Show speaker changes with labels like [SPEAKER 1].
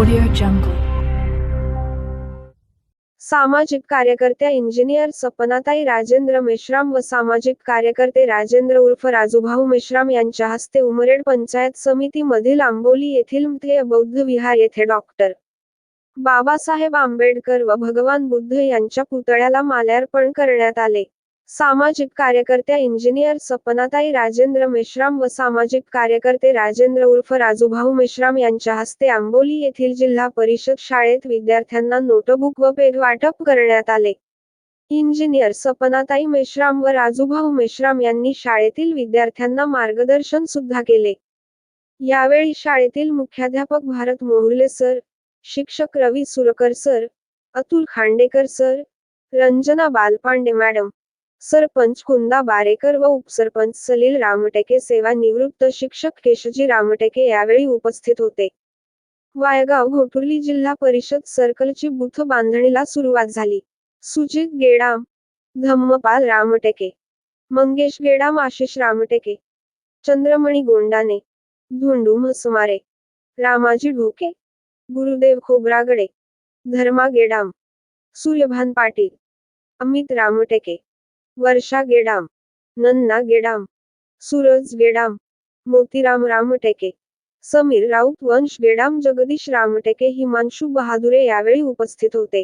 [SPEAKER 1] Audio सामाजिक कार्यकर्त्या engineer सपनाताई Rajendra Meshram व सामाजिक कार्यकर्ते राजेंद्र उर्फ राजूभाऊ मेश्राम यांच्या हस्ते उमरेड पंचायत समितीमधील आंबोली येथील बौद्ध विहार येथे डॉक्टर. बाबासाहेब आंबेडकर व भगवान बुद्ध यांच्या पुतळ्याला माल्यार्पण करण्यात आले. सामाजिक कार्यकर्त्या इंजिनियर सपनाताई राजेंद्र मेश्राम व सामाजिक कार्यकर्ते राजेंद्र उर्फ राजूभाऊ मेश्राम यांच्या हस्ते आंबोली येथील जिल्हा परिषद शाळेत विद्यार्थ्यांना नोटबुक व पेन वाटप करण्यात आले. इंजिनियर सपनाताई मेश्राम व राजूभाऊ मेश्राम यांनी शाळेतील विद्यार्थ्यांना मार्गदर्शन सुद्धा केले. यावेळी शाळेतील मुख्याध्यापक भारत मोहुले सर शिक्षक Ravi Surkar sir Atul Khandekar sir Ranjana Balpande madam sarpanch Kunda Barekar व उपसरपंच सलील रामटेके सेवानिवृत्त शिक्षक केशजी रामटेके यावेळी उपस्थित होते. वायगाव घोटुर्ली जिल्हा परिषद सर्कलची बुथ बांधणीला सुरुवात झाली. सुजित गेडाम धम्मपाल रामटेके मंगेश गेडाम आशिष रामटेके चंद्रमणी गोंडाने धोंडू म्हसुमारे रामाजी ढोके गुरुदेव खोब्रागडे धर्मा गेडाम सूर्यभान पाटील अमित रामटेके वर्षा गेडाम नन्ना गेडाम सूरज गेडाम मोतीराम रामटेके समीर राऊत वंश गेडाम जगदीश रामटेके हिमांशू बहादुरे यावेळी उपस्थित होते.